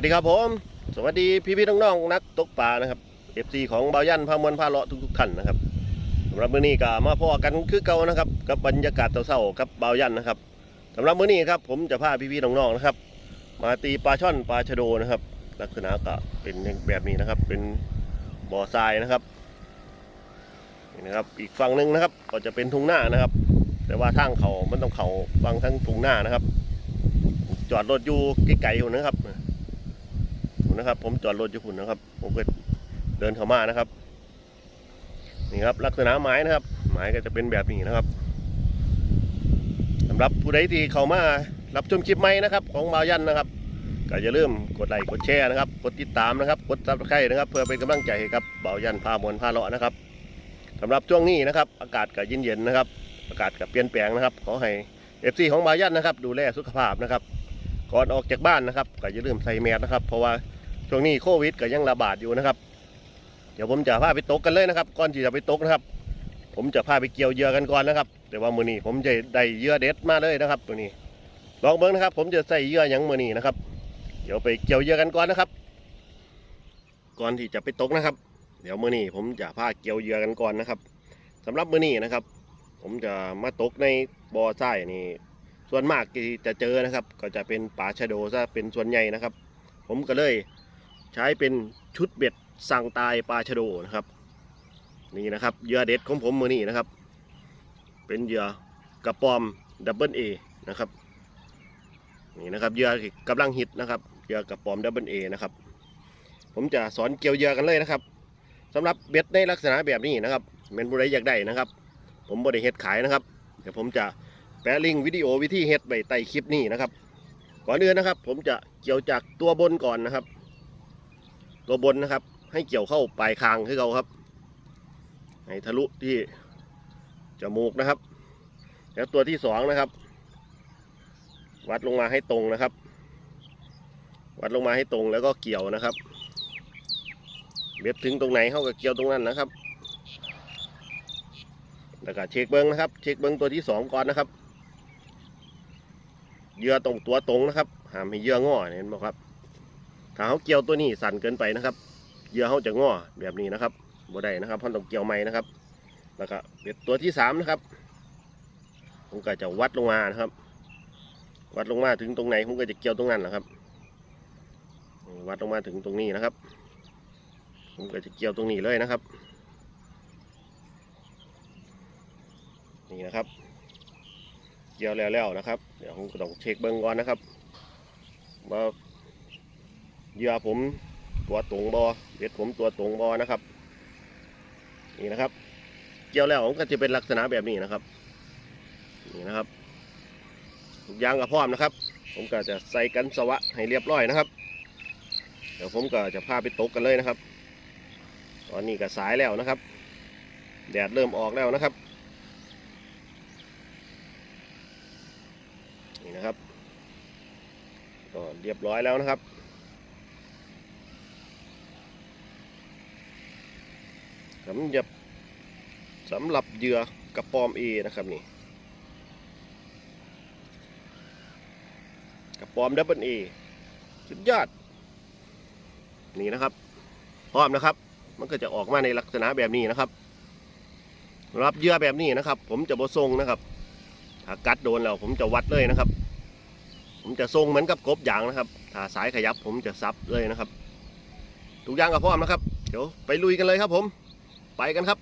ัสดีครับผม สวัสดีพี่พี่ๆน้องๆนักตกปลานะครับเอฟซีของเบายันพามวลพาเลาะทุกๆท่านนะครับสำหรับมื้อนี้ก็มาพ่อกันคือเก่านะครับ กับบรรยากาศเศร้าๆกับเบายันนะครับสำหรับมื้อนี้ครับผมจะพาพี่พี่ๆน้องๆนะครับ มาตีปลาช่อนปลาชะโดนะครับ ลักษณะก็เป็นแบบนี้นะครับ เป็นบ่อทรายนะครับนี่นะครับ อีกฝั่งหนึ่งนะครับ ก็จะเป็นทุ่งหน้านะครับ แต่ว่าทางเขามันต้องเขาฟังทั้งทุ่งหน้านะครับ จอดรถอยู่ไกลๆอยู่นะครับ นะครับ ผมจอดรถอยู่คุณนะครับ ผมก็เดินเข้ามานะครับ นี่ครับลักษณะไม้นะครับ ไม้ก็จะเป็นแบบนี้นะครับสำหรับผู้ใดที่เข้ามารับชมคลิปใหม่นะครับ ของบาวยันนะครับ ก็อย่าลืมกดไลค์กดแชร์นะครับ กดติดตามนะครับ กดซับสไครต์นะครับ เพื่อเป็นกำลังใจให้กับบาวยันพามวลพาเลาะนะครับสำหรับช่วงนี้นะครับ อากาศก็เย็นๆนะครับ อากาศก็เปลี่ยนแปลงนะครับ ขอให้เอฟซีของบาวยันนะครับ ดูแลสุขภาพนะครับก่อนออกจากบ้านนะครับก็อย่าลืมใส่แมสนะครับ เพราะว่า ช่วงนี้โควิดก็ยังระบาดอยู่นะครับ เดี๋ยวผมจะพาไปตกกันเลยนะครับ ก่อนที่จะไปตกนะครับ ผมจะพาไปเกี่ยวเหยื่อกันก่อนนะครับ แต่ว่ามือนี้ผมจะได้เหยื่อเด็ดมาเลยนะครับ ตัวนี้ ลองเบิ้งนะครับ ผมจะใส่เหยื่อยังมือนี้นะครับ เดี๋ยวไปเกี่ยวเหยื่อกันก่อนนะครับ ก่อนที่จะไปตกนะครับ เดี๋ยวมือนี้ผมจะพาเกี่ยวเหยื่อกันก่อนนะครับสำหรับมือนี้นะครับ ผมจะมาตกในบ่อทรายนี่ส่วนมากที่จะเจอนะครับ ก็จะเป็นปลาชะโดซะเป็นส่วนใหญ่นะครับ ผมก็เลย ใช้เป็นชุดเบ็ดสั่งตายปลาชะโดนะครับ นี่นะครับเหยื่อเด็ดของผมมือนี้นะครับ เป็นเหยื่อกระปอมดับเบิลเอนะครับนี่นะครับเหยื่อกำลังฮิตนะครับเหยื่อกระปอมดับเบิลเอนะครับผมจะสอนเกี่ยวเหยื่อกันเลยนะครับสำหรับเบ็ดในลักษณะแบบนี้นะครับเป็นบุไรอยากได้นะครับ ผมบริเฮ็ดขายนะครับ เดี๋ยวผมจะแปะลิงก์วิดีโอวิธีเฮ็ดไว้ใต้คลิปนี้นะครับ ก่อนอื่นนะครับ ผมจะเกี่ยวจากตัวบนก่อนนะครับ ตัวบนนะครับ ให้เกี่ยวเข้าปลายคางให้เขาครับ ให้ทะลุที่จมูกนะครับ แล้วตัวที่สองนะครับ วัดลงมาให้ตรงนะครับ วัดลงมาให้ตรงแล้วก็เกี่ยวนะครับ เบ็ดถึงตรงไหนเข้าก็เกี่ยวตรงนั้นนะครับแล้วก็เช็คเบิ้งนะครับ เช็คเบิ้งตัวที่สองก่อนนะครับเยื่อตรงตัวตรงนะครับห้ามให้เยื่องอเห็นไหมครับ ถ้าเขาเกี่ยวตัวนี้สั่นเกินไปนะครับเหยื่อเขาจะงอแบบนี้นะครับบ่ได้นะครับเขาต้องเกี่ยวไม้นะครับ แล้วก็เบ็ดตัวที่สามนะครับผมก็จะวัดลงมานะครับ วัดลงมาถึงตรงไหนผมก็จะเกี่ยวตรงนั้นนะครับ วัดลงมาถึงตรงนี้นะครับ ผมก็จะเกี่ยวตรงนี้เลยนะครับ นี่นะครับ เกี่ยวแล้วๆนะครับ เดี๋ยวผมก็ต้องเช็คเบิ้งก่อนนะครับว่า เหยื่อผมตัวตรงบอเบ็ดผมตัวตรงบอนะครับ นี่นะครับ เกี่ยวแล้วผมก็จะเป็นลักษณะแบบนี้นะครับ นี่นะครับทุกอย่างก็พร้อมนะครับ ผมก็จะใส่กันสวะให้เรียบร้อยนะครับ เดี๋ยวผมก็จะพาไปตกกันเลยนะครับ ตอนนี้ก็สายแล้วนะครับ แดดเริ่มออกแล้วนะครับ นี่นะครับก็เรียบร้อยแล้วนะครับ สำหรับสำหรับเหยื่อกระปอมเอนะครับนี่กระปอมดับเบิลเอสุดยอดนี่นะครับพร้อมนะครับ มันก็จะออกมาในลักษณะแบบนี้นะครับ รับเหยื่อแบบนี้นะครับ ผมจะบทรงนะครับถ้ากัดโดนแล้วผมจะวัดเลยนะครับ ผมจะทรงเหมือนกับกบยางนะครับ ถ้าสายขยับผมจะซับเลยนะครับ ทุกอย่างก็พร้อมนะครับ เดี๋ยวไปลุยกันเลยครับผม ไปกันครับ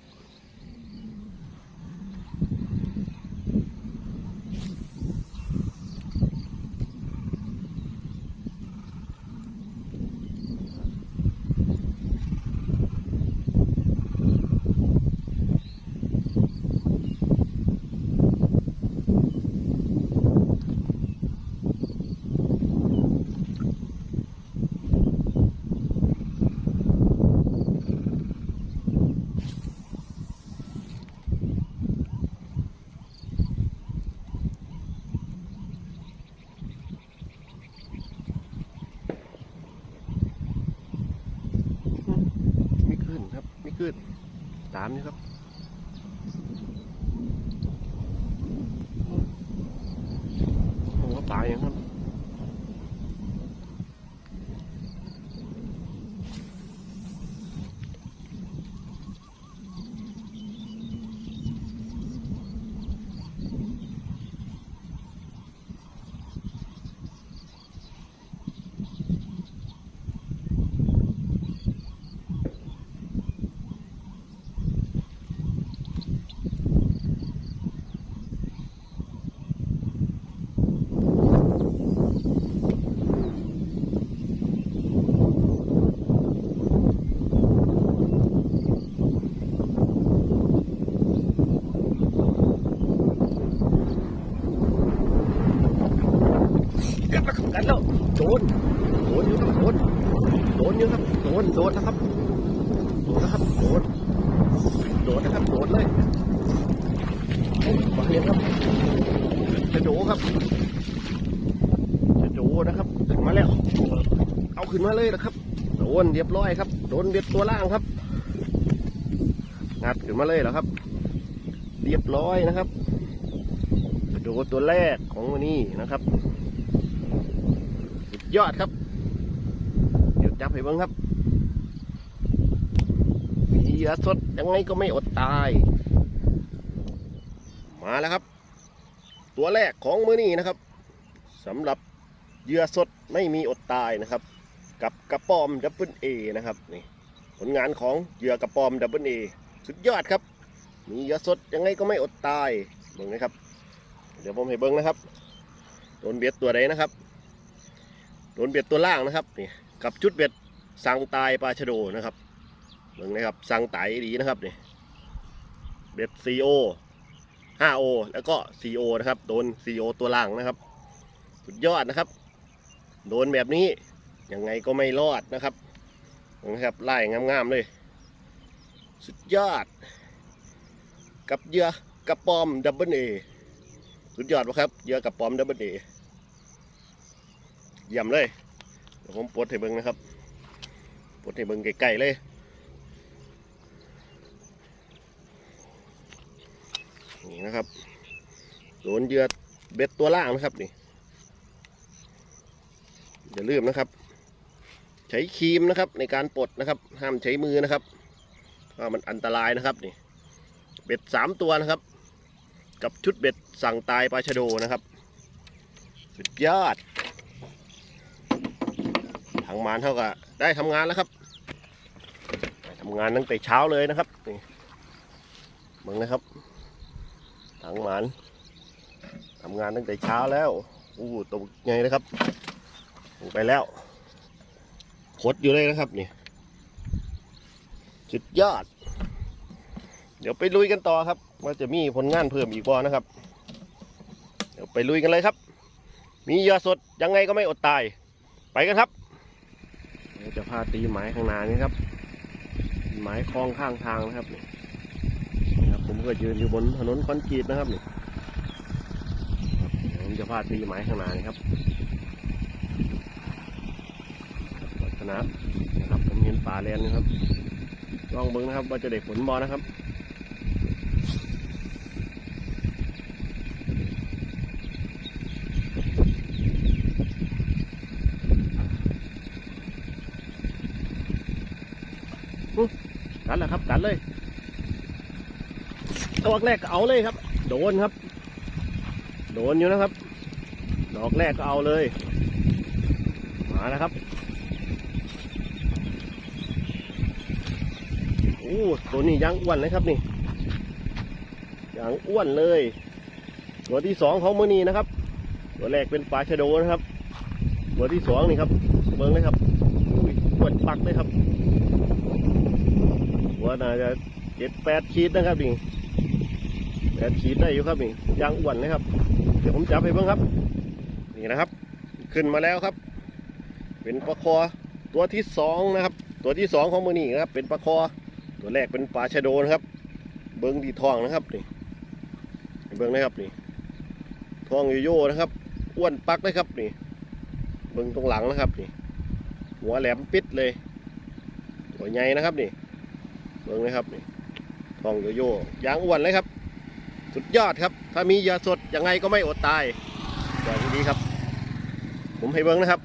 ไม่ขึ้นครับ ไม่ขึ้น ตามนี่ครับผมว่าปลาอย่างครับ ครับโดนโดนนะครับโดนนะครับโดนโดนนะครับโดนเลยโอ้มาเรียนครับจะโด ครับ จะโดนะครับขึ้นมาแล้ว เอาขึ้นมาเลยนะครับ โดนเรียบร้อยครับ โดนเบ็ดตัวล่างครับ งัดขึ้นมาเลยเหรอครับ เรียบร้อยนะครับจะโดตัวแรกของวันนี้นะครับ สุดยอดครับ เดี๋ยวจับให้เบิ้งครับมีเหยื่อสดยังไงก็ไม่อดตาย มาแล้วครับ ตัวแรกของมือนี้นะครับสำหรับเหยื่อสดไม่มีอดตายนะครับ กับกระปอมดับเบิลเอนะครับนี่ผลงานของเหยื่อกระปอมดับเบิลเอสุดยอดครับ มีเหยื่อสดยังไงก็ไม่อดตายเบิ้งนะครับ เดี๋ยวผมให้เบิ้งนะครับโดนเบ็ดตัวใดนะครับโดนเบ็ดตัวล่างนะครับนี่กับชุดเบ็ดสังตายปลาชะโดนะครับเบิ้งนะครับสังไตดีนะครับนี่เบ็ดซีโอ 5O แล้วก็ CO นะครับ โดน CO ตัวล่างนะครับ สุดยอดนะครับ โดนแบบนี้ ยังไงก็ไม่รอดนะครับนะครับไล่งามๆเลย สุดยอด กับเหยื่อกระปอมดับเบิลเอสุดยอดปะครับเหยื่อกระปอมดับเบิลเอเยี่ยมเลยเดี๋ยวผมปลดให้เบิ้งนะครับปลดให้เบิ้งไกลๆเลย นี่นะครับโดนเหยื่อเบ็ดตัวล่างนะครับนี่อย่าลืมนะครับ ใช้ครีมนะครับในการปลดนะครับ ห้ามใช้มือนะครับเพราะมันอันตรายนะครับนี่ เบ็ดสามตัวนะครับ กับชุดเบ็ดสั่งตายปลาชะโดนะครับ สุดยอดทางมานเท่ากับได้ทำงานแล้วครับทำงานตั้งแต่เช้าเลยนะครับนี่มึงนะครับ ถังหมันทำงานตั้งแต่เช้าแล้วอู้ตกไงนะครับลงไปแล้วคดอยู่เลยนะครับนี่สุดยอด เดี๋ยวไปลุยกันต่อครับ ว่าจะมีผลงานเพิ่มอีกบ่นะครับ เดี๋ยวไปลุยกันเลยครับ มีเหยาสดยังไงก็ไม่อดตาย ไปกันครับจะพาตีหมายข้างหน้านี่ครับ หมายคลองข้างทางนะครับนี่นะครับ ผมก็ยืนอยู่บนถนนคอนกรีตนะครับนี่ครับเดี๋ยวผมจะพาตีไม้ข้างหน้านี่ครับลักษณะนะครับผมเห็นป่าแลนนะครับลองเบิ้งนะครับ ว่าจะได้ผลบอนะครับอุ๊ยกันแหละครับกันเลย ดอกแรกก็เอาเลยครับ โดนครับ โดนอยู่นะครับ ดอกแรกก็เอาเลย มาแล้วครับโอ้ตัวนี้ยางอ้วนเลยครับนี่ยางอ้วนเลย ตัวที่สองของมือนี้นะครับ ตัวแรกเป็นปลาชะโดนะครับ ตัวที่สองนี่ครับเบิ้งเลยครับอุ้ยอ้วนปักเลยครับหัวน่าจะเจ็ดแปดขีดนะครับนี่ แปดขีดได้อยู่ครับนี่ยางอ้วนเลยครับ เดี๋ยวผมจับให้เบิ่งครับ นี่นะครับ ขึ้นมาแล้วครับ เป็นปลาคอตัวที่สองนะครับ ตัวที่สองของมือนี้นะครับ เป็นปลาคอ ตัวแรกเป็นปลาชะโดนะครับ เบิ้งดีทองนะครับนี่เบิ้งนะครับนี่ทองโยโย่นะครับอ้วนปักเลยครับนี่เบิ้งตรงหลังนะครับนี่ หัวแหลมปิดเลยตัวใหญ่นะครับนี่เบิ้งนะครับนี่ทองโยโย่ยางอ้วนเลยครับ สุดยอดครับ ถ้ามียาสดยังไงก็ไม่อดตายแบบนี้ครับ ผมให้เบิ้งนะครับ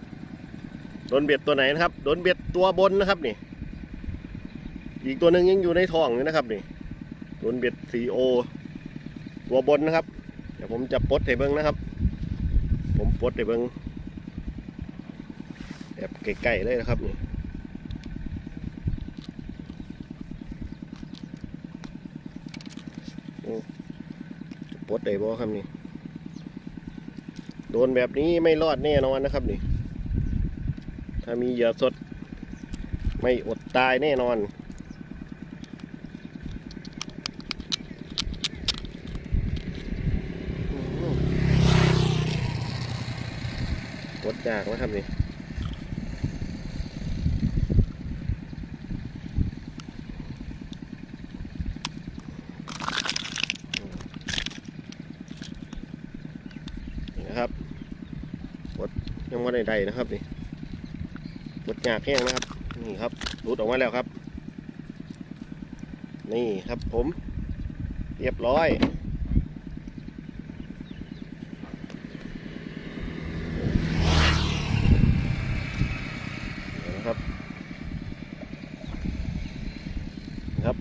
โดนเบ็ดตัวไหนนะครับโดนเบ็ดตัวบนนะครับนี่ อีกตัวหนึ่งยังอยู่ในท้องอยู่นะครับนี่โดนเบ็ดสีโอตัวบนนะครับ เดี๋ยวผมจะปลดให้เบิ้งนะครับ ผมปลดให้เบิ้งแบบใกล้ๆเลยนะครับนี่ ปล ดได้บ่ครับนี่โดนแบบนี้ไม่รอดแน่นอนนะครับนี่ ถ้ามีเหยื่อสด ไม่อดตายแน่นอนอื้อปลดยากนะครับนี่ ได้ใดนะครับนี่บดหยาแห้งนะครับ นี่ครับรูดออกมาแล้วครับ นี่ครับผม เรียบร้อยนะครับนะครับ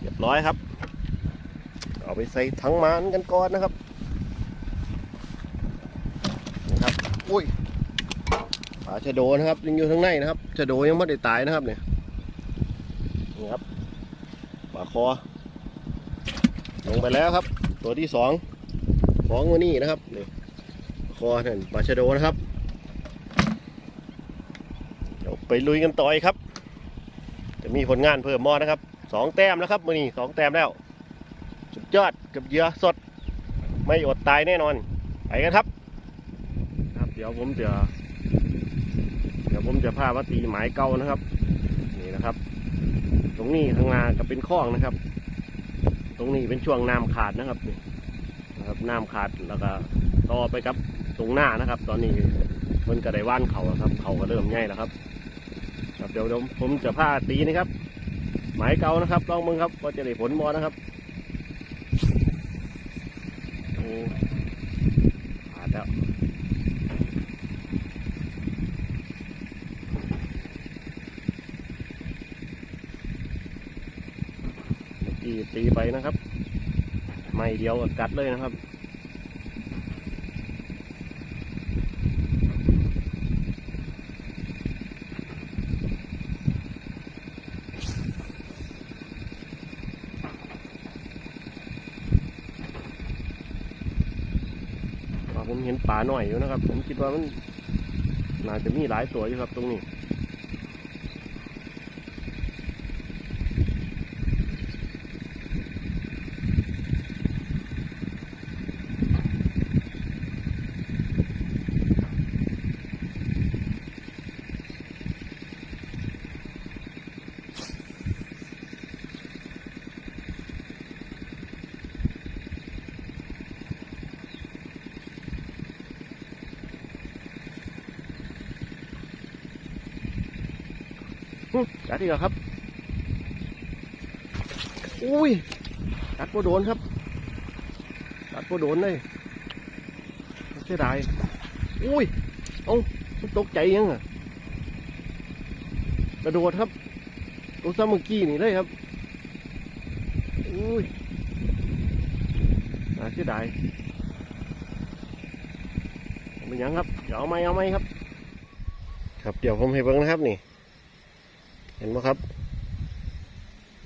เรียบร้อยครับ เอาไปใส่ถังมันกันก่อนนะครับ นะครับ อุ้ยาชะโดนะครับยังอยู่ข้างในนะครับชะโดยังไม่ได้ตายนะครับเนี่ยนี่ครับปลาคอ ลงไปแล้วครับ ตัวที่สองของวันนี้นะครับนี่คอนั่นปลาชะโดนะครับเดี๋ยวไปลุยกันต่อยครับ จะมีผลงานเพิ่มมอนะครับสองแต้มแล้วครับมือนี้สองแต้มแล้วสุดยอดกับเหยื่อสด ไม่อดตายแน่นอนไปกันครับ ครับ เดี๋ยวผมจะ ดี๋ยวผมจะพามาตีหมายเก่านะครับ นี่นะครับ ตรงนี้ข้างหน้าก็เป็นคลองนะครับ ตรงนี้เป็นช่วงน้ำขาดนะครับนี่นะครับน้ำขาดแล้วก็ต่อไปครับตรงหน้านะครับ ตอนนี้มันก็ได้ว่านเขาครับ เขาก็เริ่มใหญ่แล้วครับครับเดี๋ยวผมจะพาตีนะครับ หมายเก่านะครับลองมึงครับว่าจะได้ผลบอนะครับ โอ้ขาดแล้ว เมื่ตีไปนะครับ ไม่เดียวกัดเลยนะครับว่าผมเห็นปลาหน่อยอยู่นะครับ ผมคิดว่ามันน่าจะมีหลายตัวอยู่ครับตรงนี้ กัดอีกแล้วครับ อุ้ยกัดโบโดนครับกัดโบโดนเลยเสียดายอุ้ยเอ้าตกใจยังอะกระโดดครับตัวซ้ำเมื่อกี้นี่เลยครับอุ้ยน่าเสียดายเป็นยังครับเดี๋ยวเอาไหมเอาไหมครับ ครับเดี๋ยวผมให้เบิ่งนะครับนี่ เห็นไหมครับ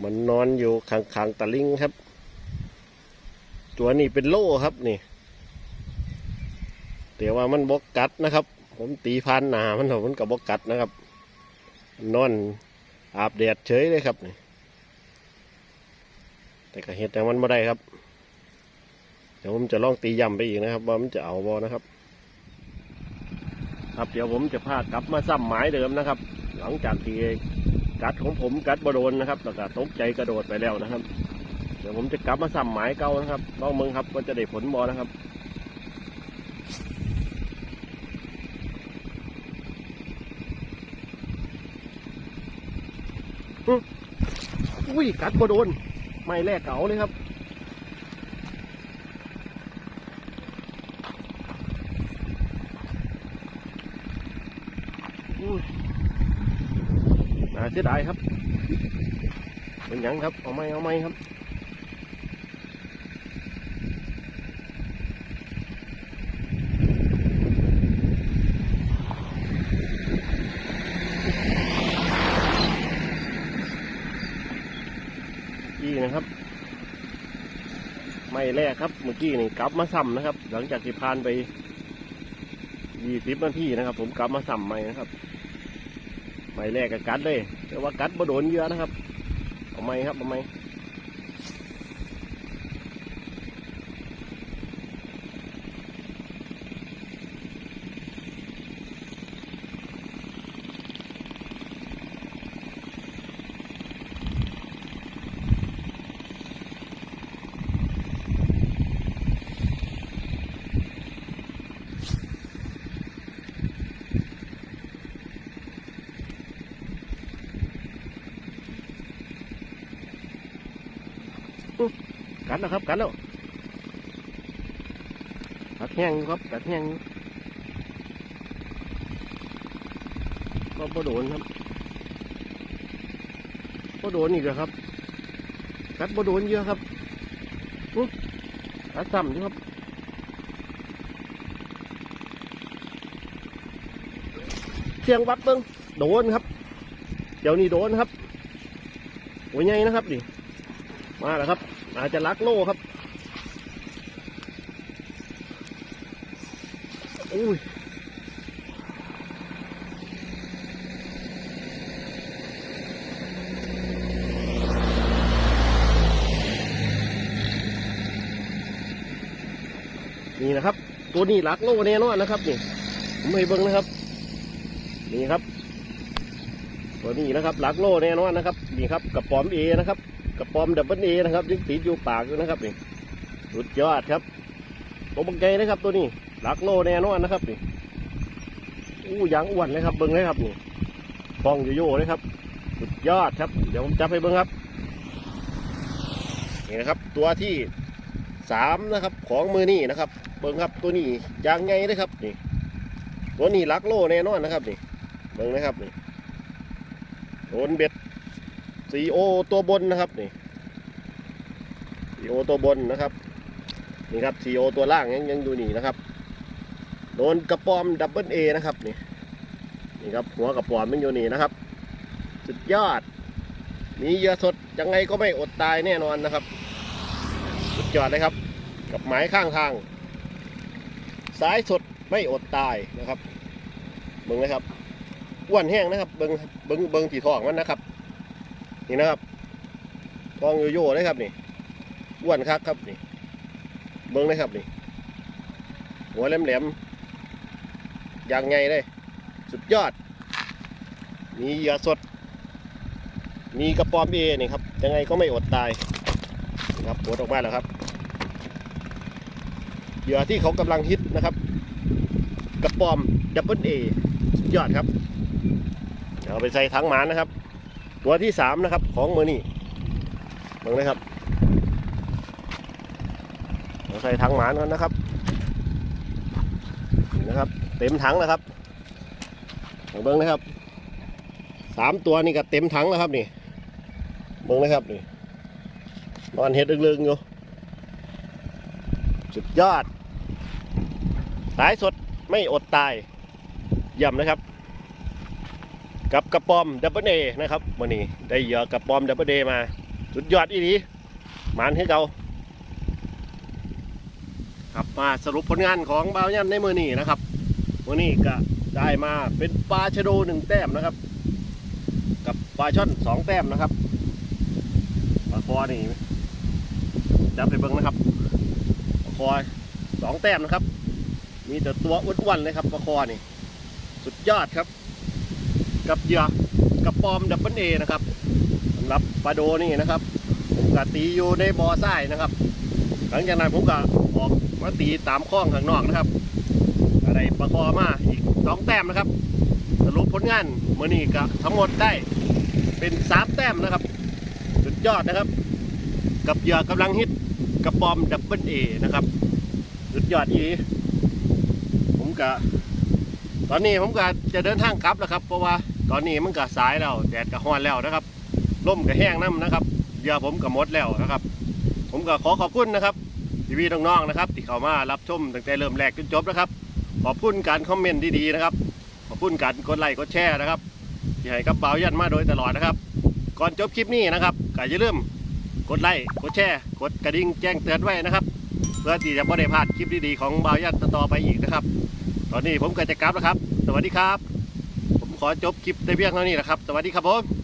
มันนอนอยู่ข้างๆตะลิงครับ ตัวนี้เป็นโล่ครับนี่แต่ว่ามันบกกัดนะครับ ผมตีพันหนามันเถอะมันกับบกกัดนะครับ นอนอาบแดดเฉยเลยครับนี่แต่ก็เห็ดแต่มันไม่ได้ครับ เดี๋ยวผมจะลองตีย่ำไปอีกนะครับ ว่ามันจะเอาบอนะครับ ครับเดี๋ยวผมจะพากลับมาซ้ำหมายเดิมนะครับ หลังจากที่ กัดของผมกัดบโดนนะครับแล้วก็ตกใจกระโดดไปแล้วนะครับ เดี๋ยวผมจะกลับมาสั่มหมายเก่านะครับลองมึงครับว่าจะได้ผลบอนะครับอุ้ยกัดบโดน ไม่แรกเก่าเลยครับ อุ้ย น่าเสียดายครับ เป็นหยังครับ เอาไหมเอาไหมครับนี่นะครับ ไม่แรกครับ เมื่อกี้นี่กลับมาซ้ำนะครับ หลังจากที่ผ่านไปยี่สิบนาทีนะครับ ผมกลับมาซ้ำใหม่นะครับ ไม่แรกกับกัดเลย แต่ว่ากัดบ่โดนเยอะนะครับเอาไหมครับเอาไหม ดแล้วครับกัดแล้วกัดแห้งครับกัดแห้งก็บ่โดนครับบ่โดนอีกแล้วครับกัดบ่โดนเยอะครับอื้อกัดซ้ำอยู่ครับเสียงวัดเบิ้งโดนครับ เดี๋ยวนี้โดนครับโอ้ยไงนะครับนี่ มาแล้วครับ อาจจะลักโลครับอุ้ยนี่นะครับ ตัวนี้ลักโลแน่นอนนะครับนี่ผมให้เบิ้งนะครับ นี่ครับ ตัวนี้นะครับลักโลแน่นอนนะครับ นี่ครับกระป๋อมเอนะครับ กระป๋อมดับเบิลเอนะครับยังติดอยู่ปากอยู่นะครับนี่สุดยอดครับตัวบังใจนะครับตัวนี้หลักโลแน่นอนนะครับนี่อู้ยางอ้วนเลยครับเบิ้งเลยครับนี่ฟองโยโย่เลยครับ สุดยอดครับ เดี๋ยวผมจับให้เบิ้งครับนี่นะครับ ตัวที่สามนะครับ ของมือนี่นะครับ เบิ้งครับตัวนี้ยางไงเลยครับนี่ตัวนี้ลักโลแน่นอนนะครับนี่เบิ่งนะครับนี่โดนเบ็ด ซีโอตัวบนนะครับนี่ซีโอตัวบนนะครับนี่ครับซีโอตัวล่างยังยังอยู่นี่นะครับโดนกระปอมดับเบิลเอนะครับนี่นี่ครับหัวกระปอมมันอยู่นี่นะครับ สุดยอด มีเยื่อสดยังไงก็ไม่อดตายแน่นอนนะครับ สุดยอดเลยครับ กับหมายข้างทางสายสดไม่อดตายนะครับเบิ้งนะครับอ้วนแห้งนะครับเบิ้งเบิ้งเบิ้งสีทองมันนะครับ นี่นะครับทองโยโย่เลยครับนี่อ้วนคักครับนี่ เบิ้งเลยครับนี่ หัวแหลมๆอย่างไงเลยสุดยอด มีเหยื่อสด มีกระป๋อมเอนี่ครับ ยังไงก็ไม่อดตายครับปวดออกมาแล้วครับเหยื่อที่เขากำลังฮิตนะครับ กระป๋อมดับเบิลเอยอดครับเดี๋ยวเอาไปใส่ถังหมานนะครับ ตัวที่สามนะครับของเมือนี่เบิ่งเลยครับเราใส่ถังหมานกันนะครับนี่นะครับ เต็มถังแล้วครับเบิ่งนะครับสามตัวนี่ก็เต็มถังแล้วครับนี่เบิ่งนะครับนี่นอนเห็ดลึงๆอยู่สุดยอด สายสดไม่อดตายย่ำนะครับ กับกระปอมดับเบิลเอนะครับวันนี้ได้เหยื่อกระปอมดับเบิลเอมา สุดยอดอีดีมานให้เราครับมาสรุปผลงานของบ่าวยันในมือนี้นะครับมือนี้ก็ได้มาเป็นปลาชะโดหนึ่งแต้มนะครับ กับปลาช่อนสองแต้มนะครับปลาคอนี่จับไปเบิ้งนะครับปลาคอสองแต้มนะครับ มีแต่ตัวอ้วนๆเลยครับปลาคอนี่ สุดยอดครับ กับเหยื่อกับปอมดับเบิลเอนะครับสำหรับปลาโดนี่นะครับ ผมก็ตีอยู่ในบ่อทรายนะครับ หลังจากนั้นผมก็ออกมาตีตามคลองข้างนอกนะครับอะไรปลาคอมาอีกสองแต้มนะครับ สรุปผลงานเมื่อนี้ก็ทั้งหมดได้เป็นสามแต้มนะครับ สุดยอดนะครับ กับเหยื่อกำลังฮิตกับปอมดับเบิลเอนะครับ สุดยอดอีผมก็ตอนนี้ผมก็จะเดินทางกลับแล้วครับ เพราะว่า ตอนนี้มันก็สายแล้วแดดก็ฮ้อนแล้วนะครับลมก็แห้งน้ำนะครับเรือผมก็หมดแล้วนะครับ ผมก็ขอขอบคุณนะครับทีวีน้องๆนะครับ ที่เข้ามารับชมตั้งแต่เริ่มแรกจนจบนะครับขอบคุณการคอมเมนต์ดีๆนะครับขอบคุณการกดไลค์กดแชร์นะครับที่ให้กับเบายันมาโดยตลอดนะครับ ก่อนจบคลิปนี้นะครับก็อย่าลืมกดไลค์กดแชร์กดกระดิ่งแจ้งเตือนไว้นะครับ เพื่อที่จะไม่ได้พลาดคลิปดีๆของเบายันต่อไปอีกนะครับ ตอนนี้ผมก็จะกลับแล้วครับ สวัสดีครับ ขอจบคลิปในเพียงเท่านี้นะครับ สวัสดีครับผม